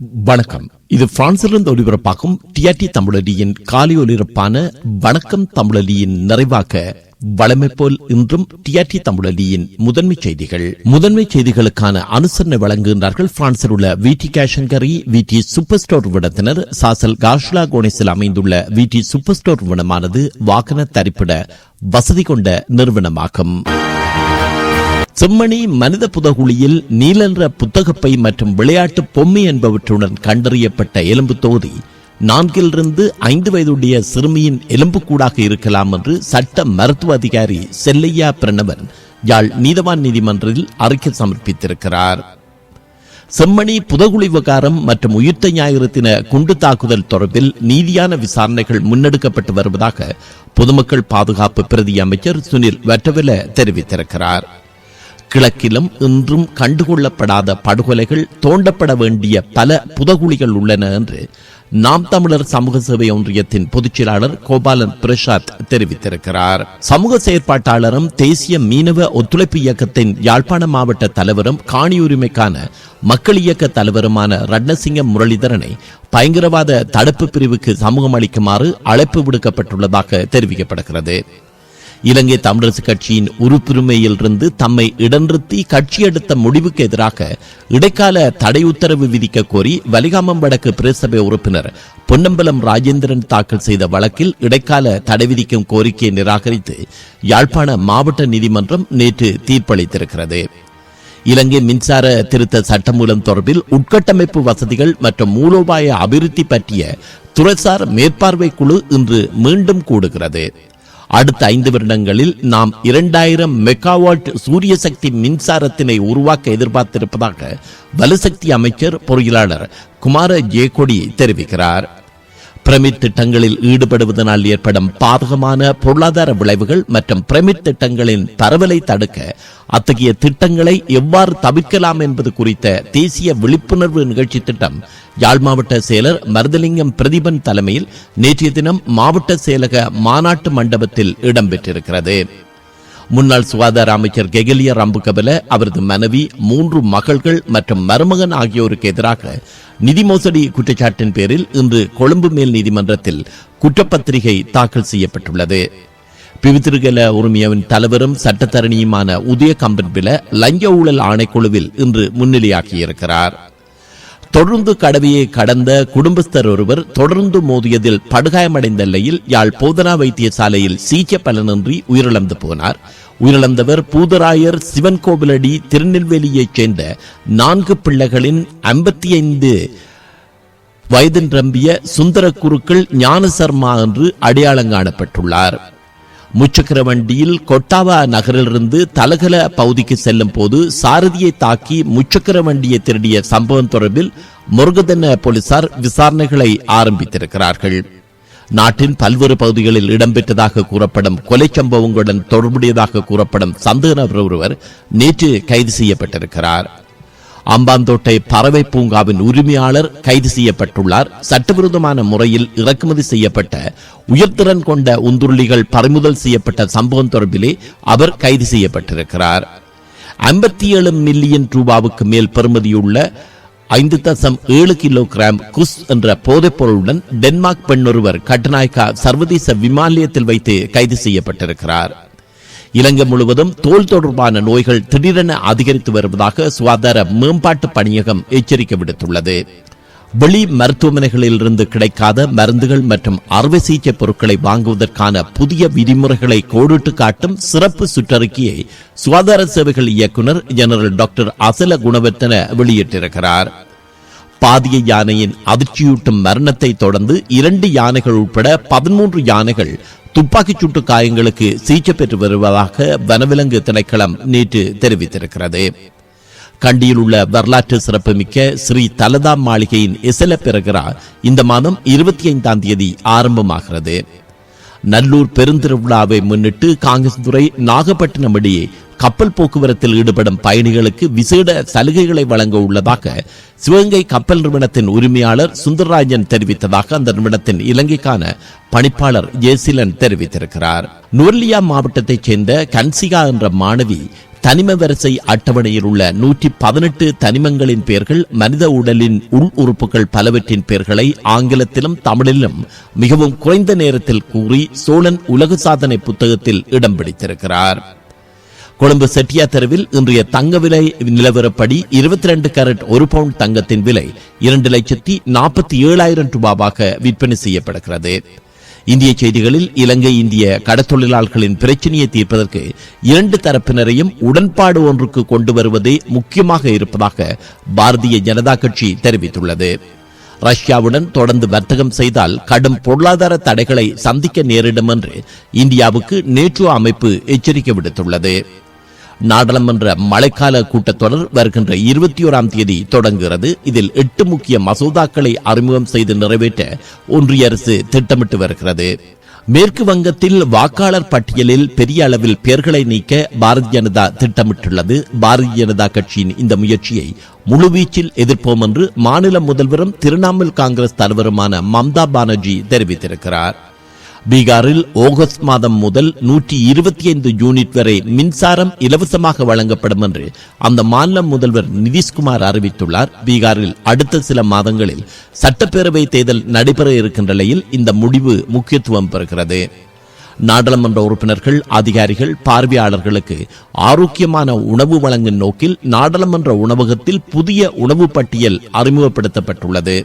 வணக்கம். இது பிரான்சிலிருந்து ஒளிபரப்பாகும் டிஆர்டி தமிழடியின் காலை ஒலிபரப்பான வணக்கம் தமிழடியின் நிறைவாக வளமை போல் இன்றும் டிஆர்டி தமிழடியின் முதன்மை செய்திகள். முதன்மை செய்திகளுக்கான அனுசரணை வழங்குகின்றார்கள் பிரான்சில் உள்ள விடி கேஷங்கரி விடி சூப்பர் ஸ்டோர் விடத்தினர் சாசல் காஷ்லா கோனேசில் அமைந்துள்ள விடி சூப்பர் ஸ்டோர் விடமானது வாகன தரிப்பிட வசதி கொண்ட நிறுவனமாகும். செம்மணி மனித புதகுழியில் நீலன்ற புத்தகப்பை மற்றும் விளையாட்டு பொம்மை என்பவற்றுடன் கண்டறியப்பட்ட எலும்பு தொகுதி நான்கிலிருந்து ஐந்து வயதுடைய சிறுமியின் எலும்புக்கூடாக இருக்கலாம் என்று சட்ட மருத்துவ அதிகாரி செல்லையா பிரணவன் யாழ் நீதவான் நீதிமன்றத்தில் அறிக்கை சமர்ப்பித்திருக்கிறார். செம்மணி புதகுழி விவகாரம் மற்றும் உயிர்த்த ஞாயிறு தின குண்டு தாக்குதல் தொடர்பில் நீதியான விசாரணைகள் முன்னெடுக்கப்பட்டு வருவதாக பொதுமக்கள் பாதுகாப்பு பிரதி அமைச்சர் சுனில் வட்டவில தெரிவித்திருக்கிறார். கிழக்கிலும் இன்றும் கண்டுகொள்ளப்படாத படுகொலைகள் தோண்டப்பட வேண்டிய பல புதகுழிகள் உள்ளன என்று நாம் தமிழர் சமூக சேவை ஒன்றியத்தின் பொதுச்செயலாளர் கோபாலன் பிரசாத் தெரிவித்திருக்கிறார். சமூக செயற்பாட்டாளரும் தேசிய மீனவ ஒத்துழைப்பு இயக்கத்தின் யாழ்ப்பாண மாவட்ட தலைவரும் காணி உரிமைக்கான மக்கள் இயக்க தலைவருமான ரட்னசிங்க முரளிதரனை பயங்கரவாத தடுப்பு பிரிவுக்கு சமூகம் அளிக்குமாறு அழைப்பு விடுக்கப்பட்டுள்ளதாக தெரிவிக்கப்படுகிறது. இலங்கை தமிழரசு கட்சியின் உறுப்புரிமையிலிருந்து தம்மை இடநிறுத்தி கட்சி எடுத்த முடிவுக்கு எதிராக இடைக்கால தடை உத்தரவு விதிக்க கோரி வலிகாமம் வடக்கு பிரேசபை உறுப்பினர் பொன்னம்பலம் ராஜேந்திரன் தாக்கல் செய்த வழக்கில் இடைக்கால தடை விதிக்கும் கோரிக்கையை நிராகரித்து யாழ்ப்பாண மாவட்ட நீதிமன்றம் நேற்று தீர்ப்பளித்திருக்கிறது. இலங்கை மின்சார திருத்த சட்டமூலம் தொடர்பில் உட்கட்டமைப்பு வசதிகள் மற்றும் மூலோபாய அபிவிருத்தி பற்றிய துறைசார் மேற்பார்வை குழு இன்று மீண்டும் கூடுகிறது. அடுத்த ஐந்து வருடங்களில் நாம் இரண்டாயிரம் மெகாவாட் சூரிய சக்தி மின்சாரத்தினை உருவாக்க எதிர்பார்த்திருப்பதாக வலுசக்தி அமைச்சர் பொறியியலாளர் குமார ஜேகொடி தெரிவிக்கிறார். பிரமித் திட்டங்களில் ஈடுபடுவதனால் ஏற்படும் பாதகமான பொருளாதார விளைவுகள் மற்றும் பிரமித் திட்டங்களின் பரவலை தடுக்க அத்தகைய திட்டங்களை எவ்வாறு தவிர்க்கலாம் என்பது குறித்த தேசிய விழிப்புணர்வு நிகழ்ச்சி திட்டம் யாழ் மாவட்ட செயலர் மருதலிங்கம் பிரதிபன் தலைமையில் நேற்றைய தினம் மாவட்ட செயலக மாநாட்டு மண்டபத்தில் இடம்பெற்றிருக்கிறது. முன்னாள் சுகாதார அமைச்சர் கெகலிய ரம்புகபல அவரது மனைவி மூன்று மகள்கள் மற்றும் மருமகன் ஆகியோருக்கு எதிராக நிதி மோசடி குற்றச்சாட்டின் பேரில் இன்று கொழும்பு மேல் நீதிமன்றத்தில் குற்றப்பத்திரிகை தாக்கல் செய்யப்பட்டுள்ளது. பிவித்திருகல உரிமையவின் தலைவரும் சட்டத்தரணியுமான உதய கம்பன்பில லஞ்ச ஊழல் ஆணைக்குழுவில் இன்று முன்னிலையாகியிருக்கிறார். தொடர்ந்து கடவையை கடந்த குடும்பஸ்தர் ஒருவர் தொடர்ந்து மோதியதில் படுகாயமடைந்த நிலையில் யாழ் போதனா வைத்தியசாலையில் சிகிச்சை பலனின்றி உயிரிழந்து போனார். உயிரிழந்தவர் பூதராயர் சிவன் கோவிலடி திருநெல்வேலியைச் சேர்ந்த நான்கு பிள்ளைகளின் ஐம்பத்தி ஐந்து வயது நிரம்பிய சுந்தர குருக்கள் ஞானசர்மா என்று அடையாளம் காணப்பட்டுள்ளார். முச்சக்கர வண்டியில் கொட்டாவா நகரிலிருந்து தலகல பகுதிக்கு செல்லும் போது சாரதியை தாக்கி முச்சக்கர வண்டியை திருடிய சம்பவம் தொடர்பில் முருகதன போலீசார் விசாரணைகளை ஆரம்பித்திருக்கிறார்கள். நாட்டின் பல்வேறு பகுதிகளில் இடம்பெற்றதாக கூறப்படும் கொலை சம்பவங்களுடன் தொடர்புடையதாக கூறப்படும் சந்தேக நபர் ஒருவர் நேற்று கைது செய்யப்பட்டிருக்கிறார். அம்பாந்தோட்டை பறவை பூங்காவின் உரிமையாளர் கைது செய்யப்பட்டுள்ளார். சட்டவிரோதமான முறையில் இறக்குமதி செய்யப்பட்ட உயர்திறன் கொண்ட உந்துருளிகள் பறிமுதல் செய்யப்பட்ட சம்பவம் தொடர்பிலே அவர் கைது செய்யப்பட்டிருக்கிறார். ஐம்பத்தி ஏழு மில்லியன் ரூபாவுக்கு மேல் பெறுமதியுள்ள ஐந்து தசம் ஏழு கிலோ கிராம் குஸ் என்ற போதைப் பொருளுடன் டென்மார்க் பெண்ணொருவர் கட்டநாயக்கா சர்வதேச விமானியத்தில் வைத்து கைது செய்யப்பட்டிருக்கிறார். இலங்கை முழுவதும் தோல் தொடர்பான நோய்கள் திடீரென அதிகரித்து வருவதாக சுகாதார மேம்பாட்டு பணியகம் எச்சரிக்கை விடுத்துள்ளது. வெளி மருத்துவமனைகளில் இருந்து கிடைக்காத மருந்துகள் மற்றும் அறுவை சிகிச்சை பொருட்களை வாங்குவதற்கான புதிய விதிமுறைகளை கோடிட்டு காட்டும் சிறப்பு சுற்றறிக்கையை சுகாதார சேவைகள் இயக்குநர் ஜெனரல் டாக்டர் அசல குணவர்த்தன வெளியிட்டிருக்கிறார். பாதிய யானையின் அதிர்ச்சியூட்டும் மரணத்தை தொடர்ந்து இரண்டு யானைகள் உட்பட பதிமூன்று யானைகள் துப்பாக்கிச் சூட்டு காயங்களுக்கு சிகிச்சை பெற்று வருவதாக வனவிலங்கு திணைக்களம் நேற்று தெரிவித்திருக்கிறது. கண்டியில் உள்ள வரலாற்று சிறப்புமிக்க ஸ்ரீ தலதா மாளிகையின் இசல பிறகுரா இந்த மாதம் இருபத்தி ஐந்தாம் தேதி ஆரம்பமாகிறது. நல்லூர் பெருந்திருவிழாவை முன்னிட்டு காங்கிரஸ் துறை நாகப்பட்டினம் இடையே கப்பல் போக்குவரத்தில் ஈடுபடும் பயணிகளுக்கு விசேட சலுகைகளை வழங்க உள்ளதாக சிவகங்கை கப்பல் நிறுவனத்தின் உரிமையாளர் சுந்தரராஜன் தெரிவித்ததாக அந்த நிறுவனத்தின் இலங்கைக்கான பணிப்பாளர் ஜெயசிலன் தெரிவித்திருக்கிறார். நுவர்லியா மாவட்டத்தைச் சேர்ந்த கன்சிகா என்ற மாணவி தனிம வரிசை அட்டவணையில் உள்ள நூற்றி பதினெட்டு தனிமங்களின் பெயர்கள் மனித உடலின் உள் உறுப்புகள் பலவற்றின் பெயர்களை ஆங்கிலத்திலும் தமிழிலும் மிகவும் குறைந்த நேரத்தில் கூறி சோழன் உலக சாதனை புத்தகத்தில் இடம் பிடித்திருக்கிறார். கொழும்பு செட்டியா தெருவில் இன்றைய தங்க விலை நிலவரப்படி இருபத்தி ரெண்டு கேரட் ஒரு பவுண்ட் தங்கத்தின் விலை இரண்டு லட்சத்தி நாற்பத்தி ஏழாயிரம் ரூபாவாக விற்பனை செய்யப்படுகிறது. இந்திய செய்திகளில் இலங்கை இந்திய கடத்தொழிலாளர்களின் பிரச்சனையை தீர்ப்பதற்கு இரண்டு தரப்பினரையும் உடன்பாடு ஒன்றுக்கு கொண்டு வருவதே முக்கியமாக இருப்பதாக பாரதிய ஜனதா கட்சி தெரிவித்துள்ளது. ரஷ்யாவுடன் தொடர்ந்து வர்த்தகம் செய்தால் கடும் பொருளாதார தடைகளை சந்திக்க நேரிடும் என்று இந்தியாவுக்கு நேற்று அமைப்பு எச்சரிக்கை விடுத்துள்ளது. நாடாளுமன்ற மழைக்கால கூட்டத்தொடர் வருகின்ற இருபத்தி ஓராம் தேதி தொடங்குகிறது. இதில் எட்டு முக்கிய மசோதாக்களை அறிமுகம் செய்து நிறைவேற்ற ஒன்றிய அரசு திட்டமிட்டு வருகிறது. மேற்கு வங்கத்தில் வாக்காளர் பட்டியலில் பெரிய அளவில் பெயர்களை நீக்க பாரதிய ஜனதா திட்டமிட்டுள்ளது. பாரதிய ஜனதா கட்சியின் இந்த முயற்சியை முழுவீச்சில் எதிர்ப்போம் என்று மாநில முதல்வரும் திரிணாமுல் காங்கிரஸ் தலைவருமான மம்தா பானர்ஜி தெரிவித்திருக்கிறார். பீகாரில் ஆகஸ்ட் மாதம் முதல் நூற்றி இருபத்தி ஐந்து யூனிட் வரை மின்சாரம் இலவசமாக வழங்கப்படும் என்று அந்த மாநில முதல்வர் நிதிஷ்குமார் அறிவித்துள்ளார். பீகாரில் அடுத்த சில மாதங்களில் சட்டப்பேரவை தேர்தல் நடைபெற இருக்கின்ற நிலையில் இந்த முடிவு முக்கியத்துவம் பெறுகிறது. நாடாளுமன்ற உறுப்பினர்கள் அதிகாரிகள் பார்வையாளர்களுக்கு ஆரோக்கியமான உணவு வழங்கும் நோக்கில் நாடாளுமன்ற உணவகத்தில் புதிய உணவு பட்டியல் அறிமுகப்படுத்தப்பட்டுள்ளது.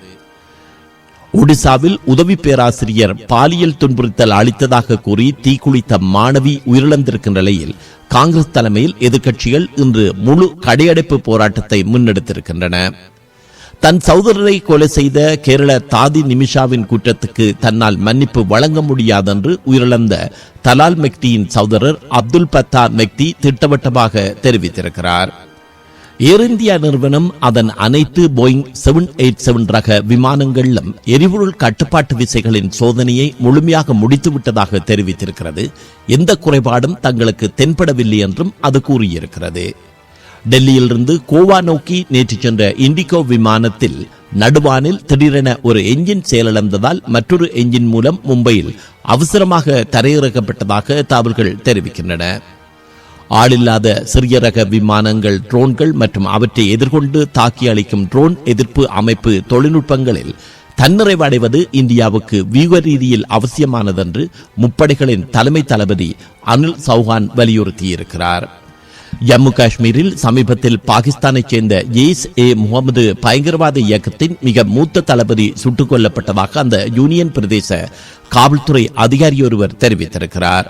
ஒடிசாவில் உதவி பேராசிரியர் பாலியல் துன்புறுத்தல் அளித்ததாக கூறி தீக்குளித்த மாணவி உயிரிழந்திருக்கின்ற நிலையில் காங்கிரஸ் தலைமையில் எதிர்க்கட்சிகள் இன்று முழு கடையடைப்பு போராட்டத்தை முன்னெடுத்திருக்கின்றன. தன் சகோதரரை கொலை செய்த கேரள தாதி நிமிஷாவின் குற்றத்துக்கு தன்னால் மன்னிப்பு வழங்க முடியாதென்று உயிரிழந்த தலால் மெக்தியின் சகோதரர் அப்துல் பத்தா மெக்தி திட்டவட்டமாக தெரிவித்திருக்கிறார். ஏர் இந்தியா நிறுவனம் அதன் அனைத்து போயிங் செவன் எயிட் செவன் ரக விமானங்களிலும் எரிபொருள் கட்டுப்பாட்டு விசைகளின் சோதனையை முழுமையாக முடித்துவிட்டதாக தெரிவித்திருக்கிறது. எந்த குறைபாடும் தங்களுக்கு தென்படவில்லை என்றும் அது கூறியிருக்கிறது. டெல்லியிலிருந்து கோவா நோக்கி நேற்று சென்ற இண்டிகோ விமானத்தில் நடுவானில் திடீரென ஒரு எஞ்சின் செயலிழந்ததால் மற்றொரு எஞ்சின் மூலம் மும்பையில் அவசரமாக தரையிறக்கப்பட்டதாக தகவல்கள் தெரிவிக்கின்றன. ஆளில்லாத சிறிய ரக விமானங்கள் ட்ரோன்கள் மற்றும் அவற்றை எதிர்கொண்டு தாக்கி அளிக்கும் ட்ரோன் எதிர்ப்பு அமைப்பு தொழில்நுட்பங்களில் தன்னிறைவடைவது இந்தியாவுக்கு வியூக ரீதியில் அவசியமானதென்று முப்படைகளின் தலைமை தளபதி அனில் சௌஹான் வலியுறுத்தியிருக்கிறார். ஜம்மு காஷ்மீரில் சமீபத்தில் பாகிஸ்தானைச் சேர்ந்த ஜெய்ஸ் ஏ முகமது பயங்கரவாத இயக்கத்தின் மிக மூத்த தளபதி சுட்டுக் கொல்லப்பட்டதாக அந்த யூனியன் பிரதேச காவல்துறை அதிகாரியொருவர் தெரிவித்திருக்கிறார்.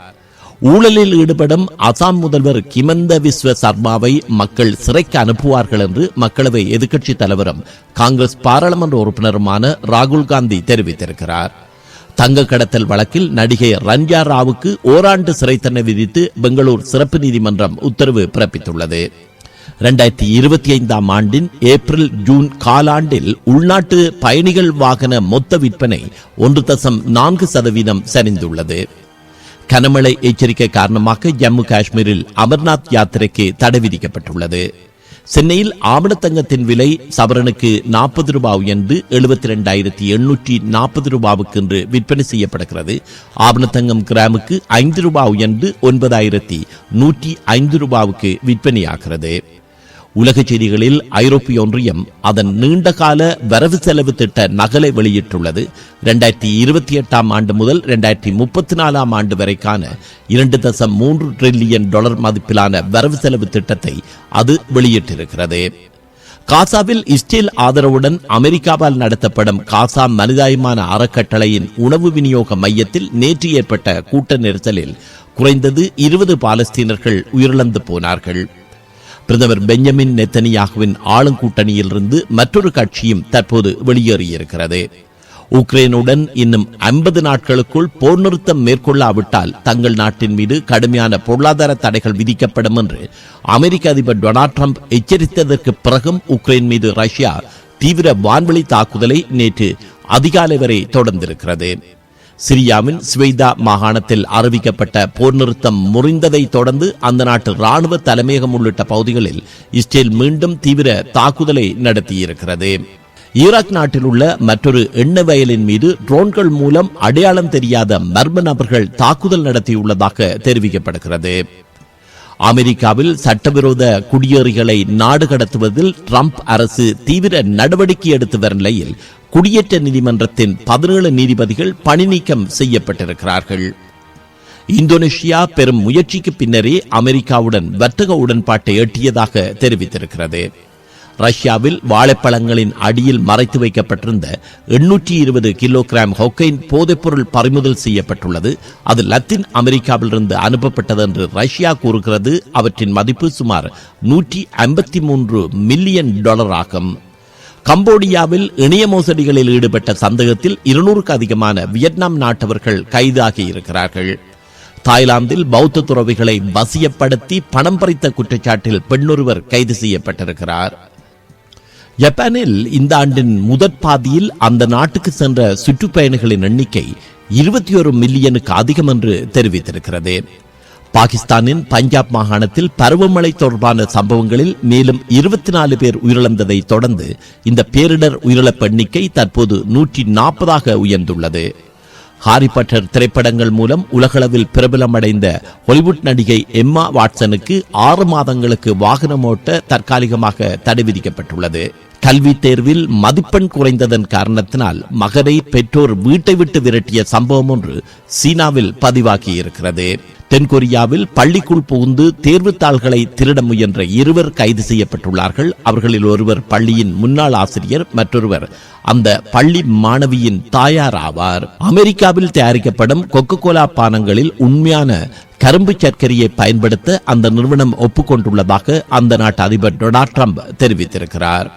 ஊழலில் ஈடுபடும் அசாம் முதல்வர் கிமந்த விஸ்வ சர்மாவை மக்கள் சிறைக்கு அனுப்புவார்கள் என்று மக்களவை எதிர்க்கட்சித் தலைவரும் காங்கிரஸ் பாராளுமன்ற உறுப்பினருமான ராகுல் காந்தி தெரிவித்திருக்கிறார். தங்க கடத்தல் வழக்கில் நடிகை ரஞ்சா ராவுக்கு ஓராண்டு சிறை தண்டனை விதித்து பெங்களூர் சிறப்பு நீதிமன்றம் உத்தரவு பிறப்பித்துள்ளது. இரண்டாயிரத்தி இருபத்தி ஐந்தாம் ஆண்டின் ஏப்ரல் ஜூன் காலாண்டில் உள்நாட்டு பயணிகள் வாகன மொத்த விற்பனை ஒன்று தசம் நான்கு சதவீதம் சரிந்துள்ளது. கனமழை எச்சரிக்கை காரணமாக ஜம்மு காஷ்மீரில் அமர்நாத் யாத்திரைக்கு தடை விதிக்கப்பட்டுள்ளது. சென்னையில் ஆவணத்தங்கத்தின் விலை சவரனுக்கு நாற்பது ரூபாய் உயர்ந்து எழுபத்தி ரெண்டாயிரத்தி எண்ணூற்றி நாற்பது ரூபாவுக்கு என்று விற்பனை செய்யப்படுகிறது. ஆவணத்தங்கம் கிராமுக்கு ஐந்து ரூபாய் உயர்ந்து ஒன்பதாயிரத்தி நூற்றி ஐந்து ரூபாவுக்கு விற்பனையாகிறது. உலக செய்திகளில் ஐரோப்பிய ஒன்றியம் அதன் நீண்டகால வரவு செலவு திட்ட நகலை வெளியிட்டுள்ளது. இரண்டாயிரத்தி இருபத்தி எட்டாம் ஆண்டு முதல் இரண்டாயிரத்தி முப்பத்தி நாலாம் ஆண்டு வரைக்கான இரண்டு தசம் மூன்று டிரில்லியன் டாலர் மதிப்பிலான வரவு செலவு திட்டத்தை அது வெளியிட்டிருக்கிறது. காசாவில் இஸ்ரேல் ஆதரவுடன் அமெரிக்காவால் நடத்தப்படும் காசா மனிதாயமான அறக்கட்டளையின் உணவு விநியோக மையத்தில் நேற்று ஏற்பட்ட கூட்ட நெரிசலில் குறைந்தது இருபது பாலஸ்தீனர்கள் உயிரிழந்து போனார்கள். பிரதமர் பெஞ்சமின் நெத்தனியாகுவின் ஆளுங்கூட்டணியிலிருந்து மற்றொரு கட்சியும் தற்போது வெளியேறியிருக்கிறது. உக்ரைனுடன் இன்னும் ஐம்பது நாட்களுக்குள் போர் நிறுத்தம் மேற்கொள்ளாவிட்டால் தங்கள் நாட்டின் மீது கடுமையான பொருளாதார தடைகள் விதிக்கப்படும் என்று அமெரிக்க அதிபர் டொனால்ட் ட்ரம்ப் எச்சரித்ததற்கு பிறகும் உக்ரைன் மீது ரஷ்யா தீவிர வான்வெளி தாக்குதலை நேற்று அதிகாலை வரை தொடர்ந்திருக்கிறது. சிரியாவின் ஸ்வெய்தா மாகாணத்தில் அறிவிக்கப்பட்ட போர் நிறுத்தம் முறிந்ததை தொடர்ந்து அந்த நாட்டு ராணுவ தலைமையகம் உள்ளிட்ட பகுதிகளில் இஸ்ரேல் மீண்டும் தீவிர தாக்குதலை நடத்தியிருக்கிறது. ஈராக் நாட்டில் உள்ள மற்றொரு எண்ணெய் வயலின் மீது ட்ரோன்கள் மூலம் அடையாளம் தெரியாத மர்ம நபர்கள் தாக்குதல் நடத்தியுள்ளதாக தெரிவிக்கப்படுகிறது. அமெரிக்காவில் சட்டவிரோத குடியேறிகளை நாடு கடத்துவதில் ட்ரம்ப் அரசு தீவிர நடவடிக்கை எடுத்து வரும் நிலையில் குடியேற்ற நீதிமன்றத்தின் பதினேழு நீதிபதிகள் பணிநீக்கம் செய்யப்பட்டிருக்கிறார்கள். இந்தோனேஷியா பெரும் முயற்சிக்கு பின்னரே அமெரிக்காவுடன் வர்த்தக உடன்பாட்டை எட்டியதாக தெரிவித்திருக்கிறது. ரஷ்யாவில் வாழைப்பழங்களின் அடியில் மறைத்து வைக்கப்பட்டிருந்த எண்ணூற்றி இருபது கிலோகிராம் ஹொக்கைன் போதைப்பொருள் பறிமுதல் செய்யப்பட்டுள்ளது. அது லத்தீன் அமெரிக்காவிலிருந்து அனுப்பப்பட்டது என்று ரஷ்யா கூறுகிறது. அவற்றின் மதிப்பு சுமார் நூற்றி ஐம்பத்தி மூன்று மில்லியன் டாலர் ஆகும். கம்போடியாவில் இணைய மோசடிகளில் ஈடுபட்ட சந்தேகத்தில் இருநூறுக்கு அதிகமான வியட்நாம் நாட்டவர்கள் கைதாகி இருக்கிறார்கள் தாய்லாந்தில் பௌத்த துறவிகளை வசியப்படுத்தி பணம் பறித்த குற்றச்சாட்டில் பெண்ணொருவர் கைது செய்யப்பட்டிருக்கிறார். ஜப்பானில் இந்த ஆண்டின் முதற் பாதியில் அந்த நாட்டுக்கு சென்ற சுற்றுப்பயணிகளின் எண்ணிக்கை இருபத்தி ஒரு மில்லியனுக்கு அதிகம் என்று தெரிவித்திருக்கிறது. பாகிஸ்தானின் பஞ்சாப் மாகாணத்தில் பருவமழை தொடர்பான சம்பவங்களில் மேலும் இருபத்தி நாலு பேர் உயிரிழந்ததை தொடர்ந்து இந்த பேரிடர் உயிரிழப்பு எண்ணிக்கை தற்போது நூற்றி நாற்பதாக உயர்ந்துள்ளது. ஹாரிபட்டர் திரைப்படங்கள் மூலம் உலகளவில் பிரபலமடைந்த ஹாலிவுட் நடிகை எம்மா வாட்சனுக்கு ஆறு மாதங்களுக்கு வாகனம் ஓட்ட தற்காலிகமாக தடை விதிக்கப்பட்டுள்ளது. கல்வி தேர்வில் மதிப்பெண் குறைந்ததன் காரணத்தினால் மகனை பெற்றோர் வீட்டை விட்டு விரட்டிய சம்பவம் ஒன்று சீனாவில் பதிவாகியிருக்கிறது. தென்கொரியாவில் பள்ளிக்குள் புகுந்து தேர்வுத்தாள்களை திருட முயன்ற இருவர் கைது செய்யப்பட்டுள்ளார்கள். அவர்களில் ஒருவர் பள்ளியின் முன்னாள் ஆசிரியர் மற்றொருவர் அந்த பள்ளி மாணவியின் தாயார் ஆவார். அமெரிக்காவில் தயாரிக்கப்படும் கொக்கோ கோலா பானங்களில் உண்மையான கரும்பு சர்க்கரையை பயன்படுத்த அந்த நிறுவனம் ஒப்புக்கொண்டுள்ளதாக அந்த நாட்டு அதிபர் டொனால்ட் ட்ரம்ப் தெரிவித்திருக்கிறார்.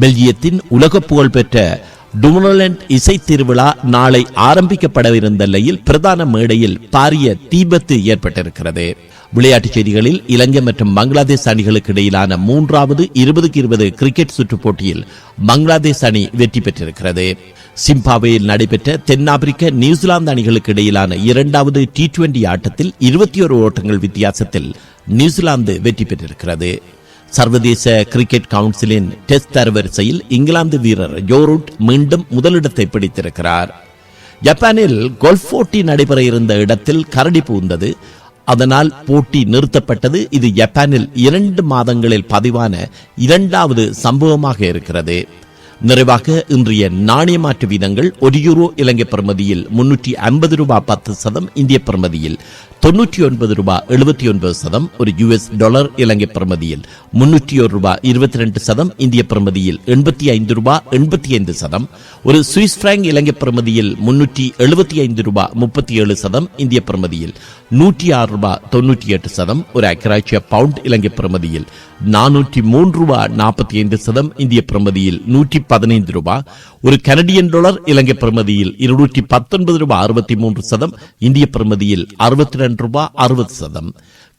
பெல்ஜியத்தின் உலக புகழ்பெற்ற டுமோலண்ட் இசை திருவிழா நாளை ஆரம்பிக்கப்படவிருந்த நிலையில் பிரதான மேடையில் பாரிய தீபத்து ஏற்பட்டிருக்கிறது. விளையாட்டுச் செய்திகளில் இலங்கை மற்றும் பங்களாதேஷ் அணிகளுக்கு இடையிலான மூன்றாவது இருபதுக்கு இருபது கிரிக்கெட் சுற்றுப் போட்டியில் பங்களாதேஷ் அணி வெற்றி பெற்றிருக்கிறது. சிம்பாவேயில் நடைபெற்ற தென்னாப்பிரிக்க நியூசிலாந்து அணிகளுக்கு இடையிலான இரண்டாவது டி டுவெண்டி ஆட்டத்தில் இருபத்தி ஒரு ஓட்டங்கள் வித்தியாசத்தில் நியூசிலாந்து வெற்றி பெற்றிருக்கிறது. சர்வதேச கிரிக்கெட் கவுன்சிலின் டெஸ்ட் தரவரிசையில் இங்கிலாந்து வீரர் ஜோரூட் மீண்டும் முதலிடத்தை பிடித்திருக்கிறார். ஜப்பானில் கோல்ஃப் போட்டி நடைபெற இருந்த இடத்தில் கரடி பூந்தது. அதனால் போட்டி நிறுத்தப்பட்டது. இது ஜப்பானில் இரண்டு மாதங்களில் பதிவான இரண்டாவது சம்பவமாக இருக்கிறது. நிறைவாக இன்றைய நாணய மாற்று வீதங்கள் ஒரு யூரோ இலங்கை பிரமதியில் முன்னூற்றி ஐம்பது ரூபாய் பத்து சதம் இந்திய பிரமதியில் தொன்னூற்றி ஒன்பது ரூபாய் எழுபத்தி ஒன்பது சதம் ஒரு யுஎஸ் டாலர் இலங்கை பிரமதியில் முன்னூற்றி ஒரு ரூபாய் இருபத்தி ரெண்டு சதம் இந்திய பிரமதியில் எண்பத்தி ஐந்து ரூபாய் எண்பத்தி ஐந்து சதம் ஒரு சுவிஸ் பிராங்க் இலங்கை பிரமதியில் முன்னூற்றி எழுபத்தி ஐந்து ரூபாய் முப்பத்தி ஏழு சதம் இந்திய பிரமதியில் நூற்றி ஆறு ரூபாய் தொன்னூற்றி எட்டு சதம் ஒரு அக்கராட்சிய பவுண்ட் இலங்கை பிரமதியில் நானூற்றி மூன்று ரூபாய் நாற்பத்தி ஐந்து சதம் இந்திய பிரமதியில் நூற்றி பதினைந்து ரூபாய் ஒரு கனடியன் டாலர் இலங்கை பிரமதியில் இருநூற்றி பத்தொன்பது ரூபாய் அறுபத்தி மூன்று சதம் இந்திய பிரமதியில் அறுபத்தி ரெண்டு ரூபாய் அறுபது சதம்.